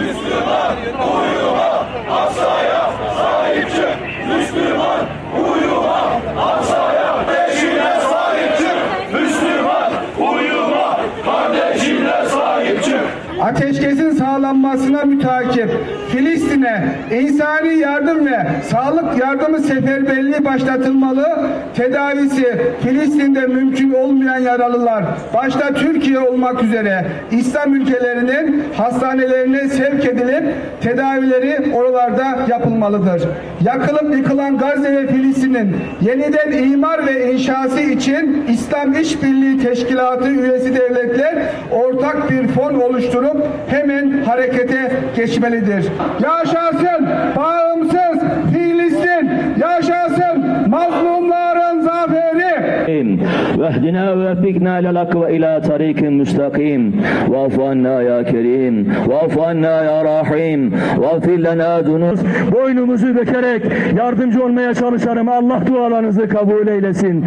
Müslüman oyuna, asaya sahip çık. Müslüman ateşkesin sağlanmasına mütakip Filistin'e insani yardım ve sağlık yardımı seferberliği başlatılmalı. Tedavisi Filistin'de mümkün olmayan yaralılar başta Türkiye olmak üzere İslam ülkelerinin hastanelerine sevk edilip tedavileri oralarda yapılmalıdır. Yakılıp yıkılan Gazze ve Filistin'in yeniden imar ve inşası için İslam İşbirliği Teşkilatı üyesi devletler ortak bir fon oluşturup hemen harekete geçmelidir. Yaşasın bağımsız Filistin! Yaşasın mazlumların zaferi! واهدنا ووفقنا للحق وإلى طريق مستقيم واعف عنا يا كريم واعف عنا يا رحيم واغفر لنا ذنوب Boynumuzu bükerek yardımcı olmaya çalışarım. Allah dualarınızı kabul eylesin.